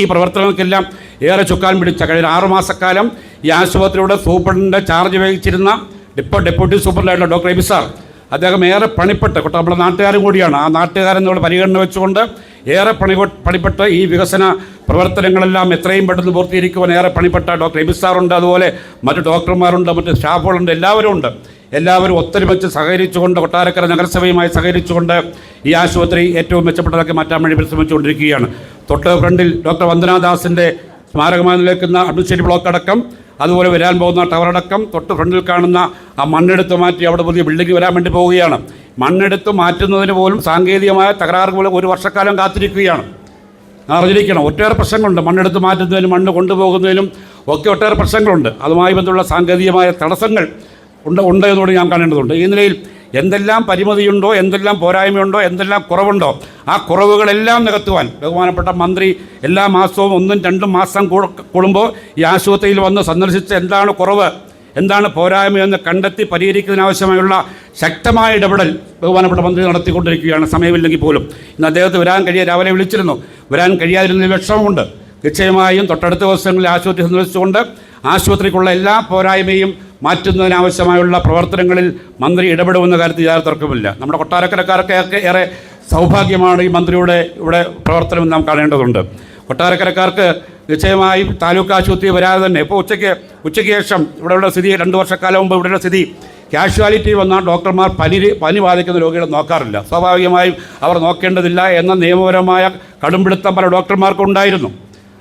ഈ പ്രവർത്തനങ്ങൾക്കെല്ലാം ഏറെ ചുക്കാൻ പിടിച്ച കഴിഞ്ഞ ആറുമാസക്കാലം ഈ ആശുപത്രിയുടെ സൂപ്രണ്ടിന്റെ ചാർജ് വഹിച്ചിരുന്ന ഡിപ്പോ ഡെപ്യൂട്ടി സൂപ്രണ്ടായിട്ടുള്ള ഡോക്ടർ എബി സാർ അദ്ദേഹം ഏറെ പണിപ്പെട്ട് നമ്മുടെ നാട്ടുകാരും കൂടിയാണ്. ആ നാട്ടുകാരെന്നുള്ള പരിഗണന വെച്ചുകൊണ്ട് ഏറെ പണി പണിപ്പെട്ട് ഈ വികസന പ്രവർത്തനങ്ങളെല്ലാം എത്രയും പെട്ടെന്ന് പൂർത്തീകരിക്കുവാൻ ഏറെ പണിപ്പെട്ട ഡോക്ടർ എബി സാറുണ്ട് അതുപോലെ മറ്റ് ഡോക്ടർമാരുണ്ട് മറ്റ് സ്റ്റാഫുകളുണ്ട് എല്ലാവരും ഉണ്ട്. എല്ലാവരും ഒത്തൊരുമിച്ച് സഹകരിച്ചുകൊണ്ട് കൊട്ടാരക്കര നഗരസഭയുമായി സഹകരിച്ചുകൊണ്ട് ഈ ആശുപത്രി ഏറ്റവും മെച്ചപ്പെട്ടതാക്കി മാറ്റാൻ വേണ്ടി പരിശ്രമിച്ചുകൊണ്ടിരിക്കുകയാണ്. തൊട്ട് ഫ്രണ്ടിൽ ഡോക്ടർ വന്ദനാദാസിന്റെ സ്മാരകമായി നിൽക്കുന്ന അഡ്മിനിസ്ട്രേറ്റീവ് ബ്ലോക്ക് അടക്കം അതുപോലെ വരാൻ പോകുന്ന ടവറടക്കം തൊട്ട് ഫ്രണ്ടിൽ കാണുന്ന ആ മണ്ണെടുത്ത് മാറ്റി അവിടെ പുതിയ ബിൽഡിംഗ് വരാൻ വേണ്ടി പോവുകയാണ്. മണ്ണെടുത്ത് മാറ്റുന്നതിന് പോലും സാങ്കേതികമായ തകരാറ് പോലും ഒരു വർഷക്കാലം കാത്തിരിക്കുകയാണ്. അറിഞ്ഞിരിക്കണം ഒട്ടേറെ പ്രശ്നങ്ങളുണ്ട്. മണ്ണെടുത്ത് മാറ്റുന്നതിനും മണ്ണ് കൊണ്ടുപോകുന്നതിനും ഒക്കെ ഒട്ടേറെ പ്രശ്നങ്ങളുണ്ട്. അതുമായി ബന്ധമുള്ള സാങ്കേതികമായ തടസ്സങ്ങൾ ഉണ്ട് ഉണ്ട് എന്നുകൂടി ഞാൻ കാണേണ്ടതുണ്ട്. ഈ നിലയിൽ എന്തെല്ലാം പരിമിതിയുണ്ടോ എന്തെല്ലാം പോരായ്മയുണ്ടോ എന്തെല്ലാം കുറവുണ്ടോ ആ കുറവുകളെല്ലാം നികത്തുവാൻ ബഹുമാനപ്പെട്ട മന്ത്രി എല്ലാ മാസവും ഒന്നും രണ്ടും മാസം കൂടുമ്പോൾ ഈ ആശുപത്രിയിൽ വന്ന് സന്ദർശിച്ച് എന്താണ് കുറവ് എന്താണ് പോരായ്മ എന്ന് കണ്ടെത്തി പരിഹരിക്കുന്നതിനാവശ്യമായുള്ള ശക്തമായ ഇടപെടൽ ബഹുമാനപ്പെട്ട മന്ത്രി നടത്തിക്കൊണ്ടിരിക്കുകയാണ്. സമയമില്ലെങ്കിൽ പോലും. ഇന്ന് അദ്ദേഹത്തെ വരാൻ കഴിയാൻ രാവിലെ വിളിച്ചിരുന്നു. വരാൻ കഴിയാതിരുന്നതിൽ വിഷമമുണ്ട്. നിശ്ചയമായും തൊട്ടടുത്ത ദിവസങ്ങളിൽ ആശുപത്രി സന്ദർശിച്ചുകൊണ്ട് ആശുപത്രിക്കുള്ള എല്ലാ പോരായ്മയും മാറ്റുന്നതിനാവശ്യമായുള്ള പ്രവർത്തനങ്ങളിൽ മന്ത്രി ഇടപെടുമെന്ന കാര്യത്തിൽ യാതൊരു തർക്കമില്ല നമ്മുടെ കൊട്ടാരക്കരക്കാർക്ക് ഏറെ സൗഭാഗ്യമാണ് ഈ മന്ത്രിയുടെ ഇവിടെ പ്രവർത്തനം നാം കാണേണ്ടതുണ്ട്. കൊട്ടാരക്കരക്കാർക്ക് നിശ്ചയമായും താലൂക്ക് ആശുപത്രി വരാതെ തന്നെ ഇപ്പോൾ ഉച്ചയ്ക്ക് ഉച്ചയ്ക്ക് ശേഷം ഇവിടെയുള്ള സ്ഥിതി രണ്ട് വർഷക്കാലം മുമ്പ് ഇവിടെയുള്ള സ്ഥിതി കാഷ്വാലിറ്റി വന്നാൽ ഡോക്ടർമാർ പനി പനി ബാധിക്കുന്ന രോഗികളെ നോക്കാറില്ല. സ്വാഭാവികമായും അവർ നോക്കേണ്ടതില്ല എന്ന നിയമപരമായ കടുംപിടുത്തം പല ഡോക്ടർമാർക്കും ഉണ്ടായിരുന്നു.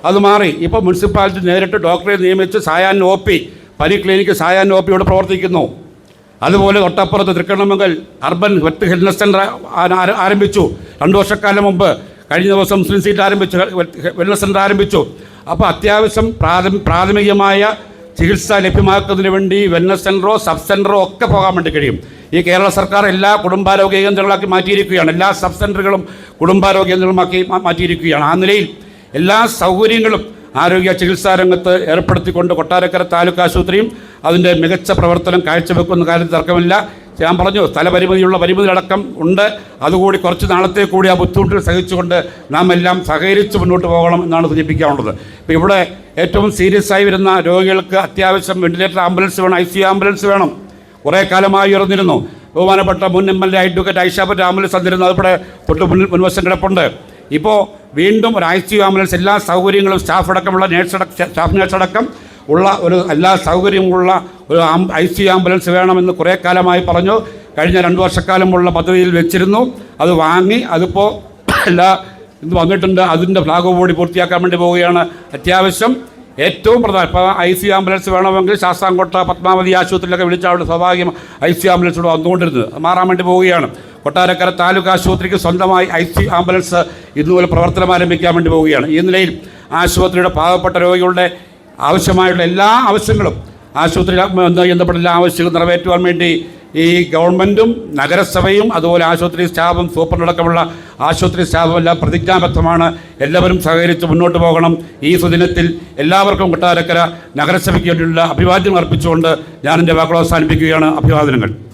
അത് മാറി ഇപ്പോൾ മുനിസിപ്പാലിറ്റി നേരിട്ട് ഡോക്ടറെ നിയമിച്ച് സായാൻ ഒ പി പനി ക്ലിനിക്ക് സായാഹ്ന ഒ പിയോട് പ്രവർത്തിക്കുന്നു. അതുപോലെ തൊട്ടപ്പുറത്ത് തൃക്കണ്ണമംഗൽ അർബൻ വെറ്റ് ഹെൽത്ത് സെന്റർ ആരംഭിച്ചു. രണ്ട് വർഷക്കാലം മുമ്പ് കഴിഞ്ഞ ദിവസം മുസ്ലിം സീറ്റ് ആരംഭിച്ചു വെൽനസ് സെന്റർ ആരംഭിച്ചു. അപ്പോൾ അത്യാവശ്യം പ്രാഥമികമായ ചികിത്സ ലഭ്യമാക്കുന്നതിന് വേണ്ടി വെൽനസ് സെന്ററോ സബ് സെന്ററോ ഒക്കെ പോകാൻ വേണ്ടി കഴിയും. ഈ കേരള സർക്കാർ എല്ലാ കുടുംബാരോഗ്യ കേന്ദ്രങ്ങളാക്കി മാറ്റിയിരിക്കുകയാണ്. എല്ലാ സബ് സെന്ററുകളും കുടുംബാരോഗ്യ കേന്ദ്രങ്ങളുമാക്കി മാറ്റിയിരിക്കുകയാണ്. ആ നിലയിൽ എല്ലാ സൗകര്യങ്ങളും ആരോഗ്യ ചികിത്സാ രംഗത്ത് ഏർപ്പെടുത്തിക്കൊണ്ട് കൊട്ടാരക്കര താലൂക്ക് ആശുപത്രിയും അതിന്റെ മികച്ച പ്രവർത്തനം കാഴ്ചവെക്കുന്ന കാര്യത്തിൽ തർക്കമില്ല. ഞാൻ പറഞ്ഞു സ്ഥലപരിമിതിയുള്ള പരിമിതികളടക്കം ഉണ്ട്. അതുകൂടി കുറച്ച് നാളത്തെ കൂടി ആ ബുദ്ധിമുട്ടുകൾ സഹിച്ചുകൊണ്ട് നാം എല്ലാം സഹകരിച്ച് മുന്നോട്ട് പോകണം എന്നാണ് സൂചിപ്പിക്കാനുള്ളത്. ഇപ്പോൾ ഇവിടെ ഏറ്റവും സീരിയസ് ആയി വരുന്ന രോഗികൾക്ക് അത്യാവശ്യം വെന്റിലേറ്റർ ആംബുലൻസ് വേണം ഐ സി ആംബുലൻസ് വേണം. കുറേ കാലമായി ഉയർന്നിരുന്നു. ബഹുമാനപ്പെട്ട മുൻ M L A advocate Aisha Potty ambulance തന്നിരുന്നു അതിവിടെ തൊട്ട് മുന്നിൽ മുൻവശം കിടപ്പുണ്ട്. ഇപ്പോൾ വീണ്ടും ഒരു ഐ സി യു ആംബുലൻസ് എല്ലാ സൗകര്യങ്ങളും സ്റ്റാഫ് അടക്കമുള്ള നേഴ്സ് അടക്കം സ്റ്റാഫ് നേഴ്സ് അടക്കം ഉള്ള ഒരു എല്ലാ സൗകര്യമുള്ള ഒരു ഐ സി ആംബുലൻസ് വേണമെന്ന് കുറേ കാലമായി പറഞ്ഞു. കഴിഞ്ഞ രണ്ട് വർഷക്കാലമുള്ള പദ്ധതിയിൽ വെച്ചിരുന്നു. അത് വാങ്ങി അതിപ്പോൾ എല്ലാ ഇത് വന്നിട്ടുണ്ട്. അതിന്റെ ഫ്ലാഗ് കൂടി പൂർത്തിയാക്കാൻ വേണ്ടി പോവുകയാണ് അത്യാവശ്യം. ഏറ്റവും പ്രധാന ഇപ്പോൾ ഐ സി ആംബുലൻസ് വേണമെങ്കിൽ ശാസ്താംകോട്ട പത്മാവതി ആശുപത്രിയിലൊക്കെ വിളിച്ചാൽ അവിടെ സ്വാഭാവികം ഐ സി ആംബുലൻസ് ഇവിടെ വന്നുകൊണ്ടിരുന്നത്. മാറാൻ വേണ്ടി പോവുകയാണ്. കൊട്ടാരക്കര താലൂക്ക് ആശുപത്രിക്ക് സ്വന്തമായി ഐ സി ആംബുലൻസ് ഇന്നുപോലെ പ്രവർത്തനം ആരംഭിക്കാൻ വേണ്ടി പോവുകയാണ്. ഈ നിലയിൽ ആശുപത്രിയുടെ പാവപ്പെട്ട രോഗികളുടെ ആവശ്യമായുള്ള എല്ലാ ആവശ്യങ്ങളും ആശുപത്രി ബന്ധപ്പെട്ട എല്ലാ ആവശ്യങ്ങളും നിറവേറ്റുവാൻ വേണ്ടി ഈ ഗവൺമെന്റും നഗരസഭയും അതുപോലെ ആശുപത്രി സ്റ്റാഫും സൂപ്പറിനടക്കമുള്ള ആശുപത്രി സ്റ്റാഫും എല്ലാം പ്രതിജ്ഞാബദ്ധമാണ്. എല്ലാവരും സഹകരിച്ച് മുന്നോട്ട് പോകണം. ഈ സുദിനത്തിൽ എല്ലാവർക്കും കൊട്ടാരക്കര നഗരസഭയ്ക്ക് വേണ്ടിയുള്ള അഭിവാദ്യം അർപ്പിച്ചുകൊണ്ട് ഞാൻ എന്റെ വാക്കുകൾ അവസാനിപ്പിക്കുകയാണ്. അഭിവാദനങ്ങൾ.